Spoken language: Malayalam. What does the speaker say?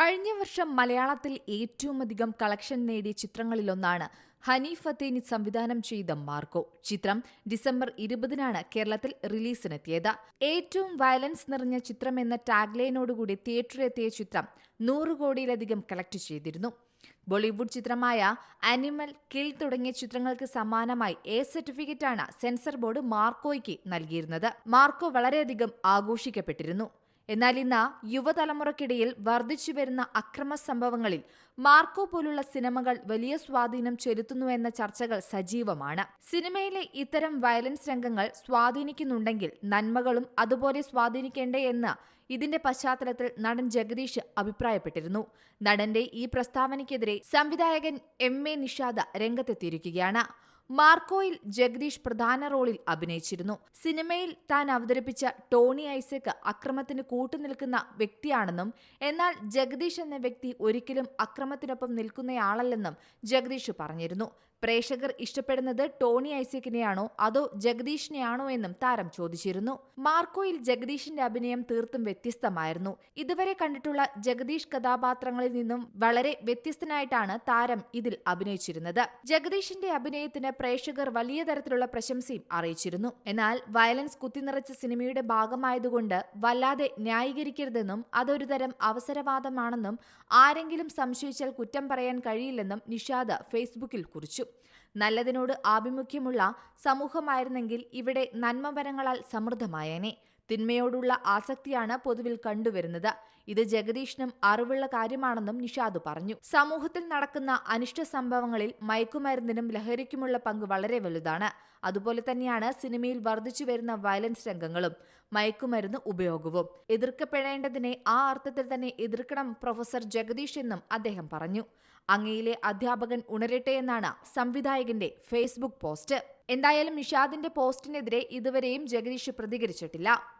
കഴിഞ്ഞ വർഷം മലയാളത്തിൽ ഏറ്റവുമധികം കളക്ഷൻ നേടിയ ചിത്രങ്ങളിലൊന്നാണ് ഹനീഫ് ഫത്തേനി സംവിധാനം ചെയ്ത മാർക്കോ. ചിത്രം ഡിസംബർ ഇരുപതിനാണ് കേരളത്തിൽ റിലീസിനെത്തിയത്. ഏറ്റവും വയലൻസ് നിറഞ്ഞ ചിത്രം എന്ന ടാഗ്ലൈനോടുകൂടി തിയേറ്ററിലെത്തിയ ചിത്രം നൂറ് കോടിയിലധികം കളക്ട് ചെയ്തിരുന്നു. ബോളിവുഡ് ചിത്രമായ അനിമൽ കിൽ തുടങ്ങിയ ചിത്രങ്ങൾക്ക് സമാനമായി എ സർട്ടിഫിക്കറ്റാണ് സെൻസർ ബോർഡ് മാർക്കോയ്ക്ക് നൽകിയിരുന്നത്. മാർക്കോ വളരെയധികം ആഘോഷിക്കപ്പെട്ടിരുന്നു. എന്നാൽ ഇന്ന് വർദ്ധിച്ചു വരുന്ന അക്രമ സംഭവങ്ങളിൽ മാർക്കോ പോലുള്ള സിനിമകൾ വലിയ സ്വാധീനം ചെലുത്തുന്നു എന്ന ചർച്ചകൾ സജീവമാണ്. സിനിമയിലെ ഇത്തരം വയലൻസ് രംഗങ്ങൾ സ്വാധീനിക്കുന്നുണ്ടെങ്കിൽ നന്മകളും അതുപോലെ സ്വാധീനിക്കേണ്ടേ എന്ന് ഇതിന്റെ പശ്ചാത്തലത്തിൽ നടൻ ജഗദീഷ് അഭിപ്രായപ്പെട്ടിരുന്നു. നടന്റെ ഈ പ്രസ്താവനയ്ക്കെതിരെ സംവിധായകൻ എം എ നിഷാദ രംഗത്തെത്തിയിരിക്കുകയാണ്. മാർക്കോയിൽ ജഗദീഷ് പ്രധാന റോളിൽ അഭിനയിച്ചിരുന്നു. സിനിമയിൽ താൻ അവതരിപ്പിച്ച ടോണി ഐസക് അക്രമത്തിന് കൂട്ടുനിൽക്കുന്ന വ്യക്തിയാണെന്നും എന്നാൽ ജഗദീഷ് എന്ന വ്യക്തി ഒരിക്കലും അക്രമത്തിനൊപ്പം നിൽക്കുന്നയാളല്ലെന്നും ജഗദീഷ് പറഞ്ഞിരുന്നു. പ്രേക്ഷകർ ഇഷ്ടപ്പെടുന്നത് ടോണി ഐസക്കിനെയാണോ അതോ ജഗദീഷിനെയാണോ എന്നും താരം ചോദിച്ചിരുന്നു. മാർക്കോയിൽ ജഗദീഷിന്റെ അഭിനയം തീർത്തും വ്യത്യസ്തമായിരുന്നു. ഇതുവരെ കണ്ടിട്ടുള്ള ജഗദീഷ് കഥാപാത്രങ്ങളിൽ നിന്നും വളരെ വ്യത്യസ്തനായിട്ടാണ് താരം ഇതിൽ അഭിനയിച്ചിരുന്നത്. ജഗദീഷിന്റെ അഭിനയത്തിന് പ്രേക്ഷകർ വലിയ തരത്തിലുള്ള പ്രശംസയും അറിയിച്ചിരുന്നു. എന്നാൽ വയലൻസ് കുത്തിനിറച്ച സിനിമയുടെ ഭാഗമായതുകൊണ്ട് വല്ലാതെ ന്യായീകരിക്കരുതെന്നും അതൊരു തരം അവസരവാദമാണെന്നും ആരെങ്കിലും സംശയിച്ചാൽ കുറ്റം പറയാൻ കഴിയില്ലെന്നും നിഷാദ് ഫേസ്ബുക്കിൽ കുറിച്ചു. നല്ലതിനോട് ആഭിമുഖ്യമുള്ള സമൂഹമായിരുന്നെങ്കിൽ ഇവിടെ നന്മപരങ്ങളാൽ സമൃദ്ധമായേനെ. തിന്മയോടുള്ള ആസക്തിയാണ് പൊതുവിൽ കണ്ടുവരുന്നത്. ഇത് ജഗദീഷിനും അറിവുള്ള കാര്യമാണെന്നും നിഷാദ് പറഞ്ഞു. സമൂഹത്തിൽ നടക്കുന്ന അനിഷ്ട സംഭവങ്ങളിൽ മയക്കുമരുന്നിനും ലഹരിക്കുമുള്ള പങ്ക് വളരെ വലുതാണ്. അതുപോലെ തന്നെയാണ് സിനിമയിൽ വർദ്ധിച്ചു വരുന്ന വയലൻസ് രംഗങ്ങളും മയക്കുമരുന്ന് ഉപയോഗവും. എതിർക്കപ്പെടേണ്ടതിനെ ആ അർത്ഥത്തിൽ തന്നെ എതിർക്കണം പ്രൊഫസർ ജഗദീഷ് എന്നും അദ്ദേഹം പറഞ്ഞു. അങ്ങയിലെ അധ്യാപകൻ ഉണരട്ടെ എന്നാണ് സംവിധായകന്റെ ഫേസ്ബുക്ക് പോസ്റ്റ്. എന്തായാലും നിഷാദിന്റെ പോസ്റ്റിനെതിരെ ഇതുവരെയും ജഗദീഷ് പ്രതികരിച്ചിട്ടില്ല.